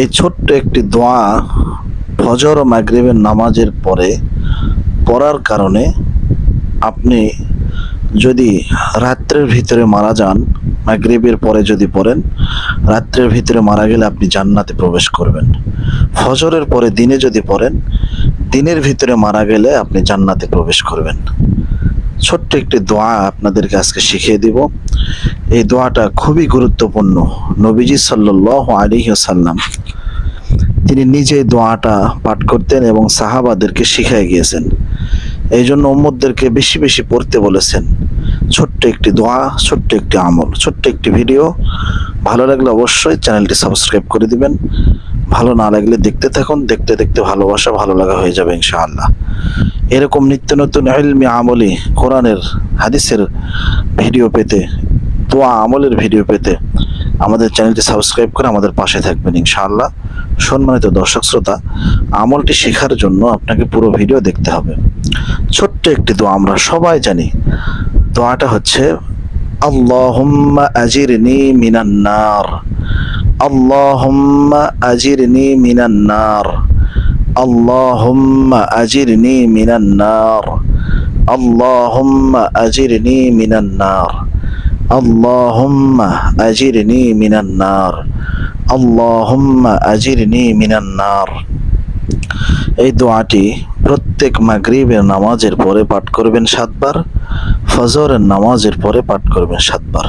এই ছোট্ট একটি দোয়া ফজর ও মাগরিবের নামাজের পরে পড়ার কারণে আপনি যদি রাত্রের ভিতরে মারা যান, মাগরিবের পরে যদি পড়েন, রাত্রের ভিতরে মারা গেলে আপনি জান্নাতে প্রবেশ করবেন। ফজরের পরে দিনে যদি পড়েন, দিনের ভিতরে মারা গেলে আপনি জান্নাতে প্রবেশ করবেন। ছোট্ট একটি দোয়া আপনাদেরকে আজকে শিখিয়ে দিব। এই দোয়াটা খুবই গুরুত্বপূর্ণ। নবীজি সাল্লাহ আলী সাল্লাম তিনি নিজে দোয়াটা পাঠ করতেন এবং সাহাবাদেরকে শিখাই গিয়েছেন। এই জন্য উম্মদদেরকে বেশি বেশি পড়তে বলেছেন। ছোট্ট একটি দোয়া, ছোট্ট একটি আমল, ছোট্ট একটি ভিডিও। ভালো লাগলে অবশ্যই চ্যানেলটি সাবস্ক্রাইব করে দিবেন। ভালো না লাগলে দেখতে থাকুন, দেখতে দেখতে ভালোবাসা ভালো লাগা হয়ে যাবে ইনশাআল্লাহ। এরকম নিত্য নতুন এলমি আমলি কোরআনের, হাদিসের ভিডিও পেতে, দোয়া আমলের ভিডিও পেতে আমাদের চ্যানেলটি সাবস্ক্রাইব করে আমাদের পাশে থাকবেন ইনশাআল্লাহ। সম্মানিত দর্শক শ্রোতা, আমলটি শেখার জন্য আপনাকে পুরো ভিডিও দেখতে হবে। ছোট্ট একটি দোয়া আমরা সবাই জানি। দোয়াটা হচ্ছে, আল্লাহুম্মা আজিরনি মিনান নার আল্লাহুম্মা আজিরনি মিনান নার আল্লাহুম্মা আজিরনি মিনান নার আল্লাহুম্মা আজিরনি মিনান নার আল্লাহুম্মা আজিরনি মিনান নার আল্লাহুম্মা আজিরনি মিনান নার এই দোয়াটি প্রত্যেক মাগরিবের নামাজের পরে পাঠ করবেন সাতবার, ফজরের নামাজের পরে পাঠ করবেন সাতবার।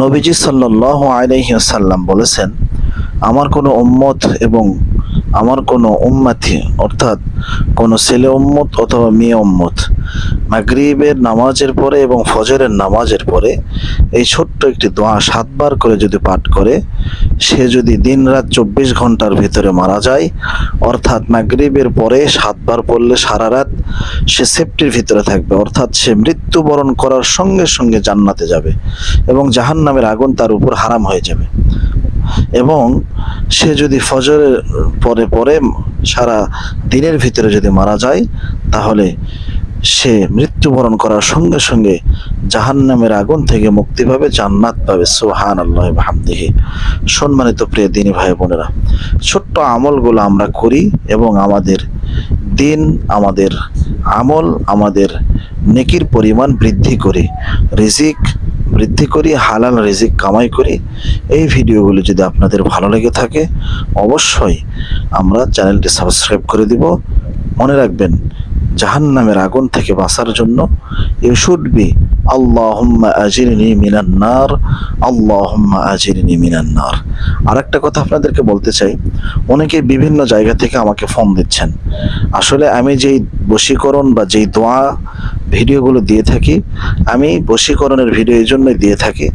নবীজি সাল্লাল্লাহু আলাইহি সাল্লাম বলেছেন, আমার কোনো উম্মত এবং আমার কোনো উম্মাতি, অর্থাৎ কোনো ছেলে উম্মত অথবা মেয়ে উম্মত, মাগরিবের নামাজের পরে এবং ফজরের নামাজের পরে এই ছোট্ট একটি দোয়া সাতবার করে যদি পাঠ করে, সে যদি দিন রাত চব্বিশ ঘণ্টার ভিতরে মারা যায়, অর্থাৎ মাগরিবের পরে সাতবার পড়লে সারা রাত সে সেফটির ভিতরে থাকবে, অর্থাৎ সে মৃত্যুবরণ করার সঙ্গে সঙ্গে জান্নাতে যাবে এবং জাহান্নামের আগুন তার উপর হারাম হয়ে যাবে। এবং সে যদি ফজরের পরে পরে সারা দিনের ভিতরে যদি মারা যায়, তাহলে সে মৃত্যুবরণ করার সঙ্গে সঙ্গে জাহান্নামের আগুন থেকে মুক্তি পাবে, জান্নাত পাবে। সুহান আল্লাহ হামদিহি সম্মানিত প্রিয় দিনী ভাই বোনেরা, ছোট্ট আমলগুলো আমরা করি এবং আমাদের দিন, আমাদের আমল, আমাদের নেকির পরিমাণ বৃদ্ধি করি। রিজিক বৃদ্ধি করি, হালাল রেজিক কামাই করি। এই ভিডিওগুলো যদি আপনাদের ভালো লেগে থাকে, অবশ্যই আমরা চ্যানেলটি সাবস্ক্রাইব করে দিব। মনে রাখবেন, জাহান্নামের আগুন থেকে বাঁচার জন্য ইউ শুড বি নার। আরেকটা কথা আপনাদেরকে বলতে চাই, অনেকে বিভিন্ন জায়গা থেকে আমাকে ফোন দিচ্ছেন। আসলে আমি যেই বশীকরণ বা যেই দোয়া ভিডিওগুলো দিয়ে থাকি। আমি বশীকরণের ভিডিও এই জন্যই দিয়ে থাকি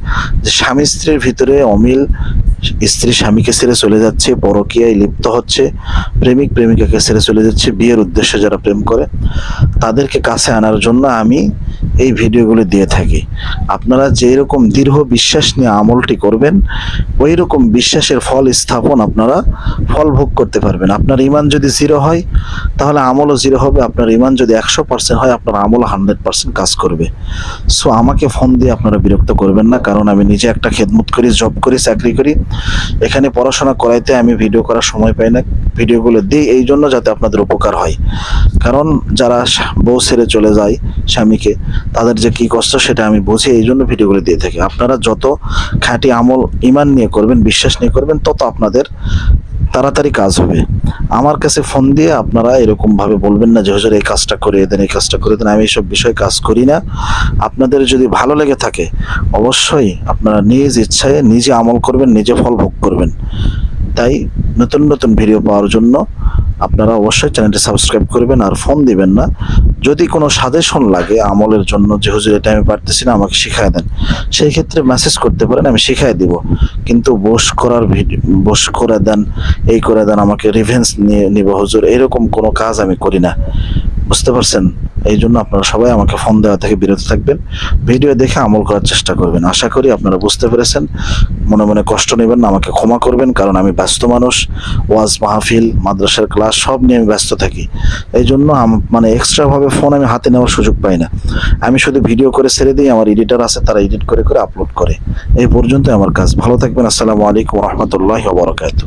যে স্বামী স্ত্রীর ভিতরে অমিল স্ত্রী স্বামীকে ছেড়ে চলে যাচ্ছে, পরকীয়ায় লিপ্ত হচ্ছে, প্রেমিক প্রেমিকাকে ছেড়ে চলে যাচ্ছে, বিয়ের উদ্দেশ্যে যারা প্রেম করে, তাদেরকে কাছে আনার জন্য আমি এই ভিডিওগুলো দিয়ে থাকি। আপনারা যেই রকম দীর্ঘ বিশ্বাস নিয়ে আমলটি করবেন ওই রকম বিশ্বাসের ফল স্থাপন আপনারা ফল ভোগ করতে পারবেন। আপনার ইমান যদি জিরো হয়, তাহলে আমলও জিরো হবে। আপনার ইমান যদি একশো পার্সেন্ট হয়, আপনার আমলও হান্ড্রেড পার্সেন্ট কাজ করবে। সো আমাকে ফোন দিয়ে আপনারা বিরক্ত করবেন না, কারণ আমি নিজে একটা খেদমত করি, জব করি, চাকরি করি। এখানে পড়াশোনা করাইতে আমি ভিডিও করার সময় পাই না। ভিডিওগুলো দিই এই জন্য যাতে আপনাদের উপকার হয়। কারণ যারা বউ ছেড়ে চলে যায় স্বামীকে, তাদের যে কি কষ্ট সেটা আমি বুঝি, এই জন্য ভিডিওগুলো দিয়ে থাকি। আপনারা যত খাঁটি আমল ইমান নিয়ে করবেন, বিশ্বাস নিয়ে করবেন, তত আপনাদের তাড়াতাড়ি কাজ হবে। আমার কাছে ফোন দিয়ে আপনারা এরকম ভাবে বলবেন না যে, হুজুর, এই কাজটা করে দেন, এই কাজটা করে দেন, আমি এইসব বিষয়ে কাজ করি না। আপনাদের যদি ভালো লেগে থাকে, অবশ্যই আপনারা নিজ ইচ্ছায় নিজে আমল করবেন, নিজে ফল ভোগ করবেন। তাই নতুন নতুন ভিডিও পাওয়ার জন্য আপনারা অবশ্যই চ্যানেলটি সাবস্ক্রাইব করবেন আর ফোন দিবেন না। যদি কোনো সাজেশন লাগে আমলের জন্য যে, হুজুর, এটা আমি পারতেছি না, আমাকে শিখায় দেন। সেই ক্ষেত্রে মেসেজ করতে পারেন, আমি শিখায় দিব। কিন্তু বস করার বস করে দেন, এই করে দেন, আমাকে রিভেন্স নিয়ে নিব, হুজুর, এরকম কোনো কাজ আমি করি না। বুঝতে পারছেন? এই জন্য আপনারা সবাই আমাকে ফোন দেওয়া থেকে বিরত থাকবেন। ভিডিও দেখে আমল করার চেষ্টা করবেন। আশা করি আপনারা বুঝতে পেরেছেন। মনে মনে কষ্ট নেবেন না, আমাকে ক্ষমা করবেন, কারণ আমি ব্যস্ত মানুষ। ওয়াজ, মাহফিল, মাদ্রাসার ক্লাস, সব নিয়ে আমি ব্যস্ত থাকি। এই জন্য মানে এক্সট্রাভাবে ফোন আমি হাতে নেওয়ার সুযোগ পাই না। আমি শুধু ভিডিও করে ছেড়ে দিই, আমার এডিটার আছে, তারা এডিট করে করে আপলোড করে। এই পর্যন্ত আমার কাজ। ভালো থাকবেন। আসসালামু আলাইকুম রহমতুল্লাহ বরকাত